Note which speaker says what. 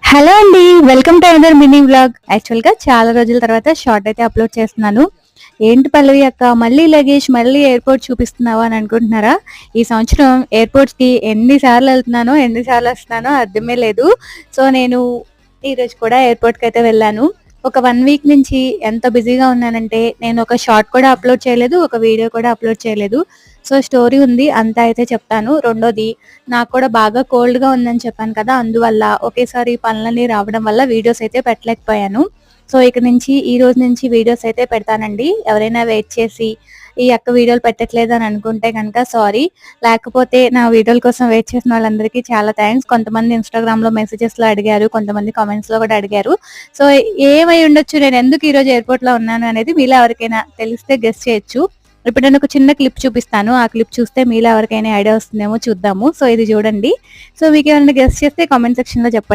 Speaker 1: Hello అండి welcome to another mini blog యాక్చువల్గా చాలా రోజుల తర్వాత షార్ట్ అయితే అప్లోడ్ చేస్తున్నాను. ఏంటి పల్లవి అక్క మళ్ళీ లగేజ్ మళ్ళీ ఎయిర్పోర్ట్ చూపిస్తున్నావా అని అనుకుంటున్నారా? ఈ సంవత్సరం ఎయిర్పోర్ట్స్కి వెళ్తున్నానో ఎన్ని సార్లు వస్తున్నానో అర్థమే లేదు. సో నేను ఈ రోజు కూడా ఎయిర్పోర్ట్కి అయితే వెళ్ళాను. ఒక వన్ వీక్ నుంచి ఎంత బిజీగా ఉన్నానంటే నేను ఒక షార్ట్ కూడా అప్లోడ్ చేయలేదు ఒక వీడియో కూడా అప్లోడ్ చేయలేదు. సో స్టోరీ ఉంది అంతా అయితే చెప్తాను. రెండోది నాకు కూడా బాగా కోల్డ్గా ఉందని చెప్పాను కదా అందువల్ల ఒకేసారి పనులన్నీ రావడం వల్ల వీడియోస్ అయితే పెట్టలేకపోయాను. సో ఇక నుంచి ఈ రోజు నుంచి వీడియోస్ అయితే పెడతానండి. ఎవరైనా వెయిట్ చేసి ఈ అక్క వీడియోలు పెట్టట్లేదు అని అనుకుంటే కనుక సారీ. లేకపోతే నా వీడియోల కోసం వెయిట్ చేసిన వాళ్ళందరికీ చాలా థ్యాంక్స్. కొంతమంది ఇన్స్టాగ్రామ్లో లో మెసేజెస్లో అడిగారు కొంతమంది కామెంట్స్లో కూడా అడిగారు. సో ఏమై ఉండొచ్చు? నేను ఎందుకు ఈ రోజు ఎయిర్పోర్ట్లో ఉన్నాను అనేది మీలో ఎవరికైనా తెలిస్తే గెస్ట్ చేయొచ్చు. ఇప్పుడు నేను ఒక చిన్న క్లిప్ చూపిస్తాను. ఆ క్లిప్ చూస్తే మీలో ఎవరికైనా ఐడియా వస్తుందేమో చూద్దాము. సో ఇది చూడండి. సో మీకు ఏమైనా గెస్ట్ చేస్తే కామెంట్ సెక్షన్లో చెప్పండి.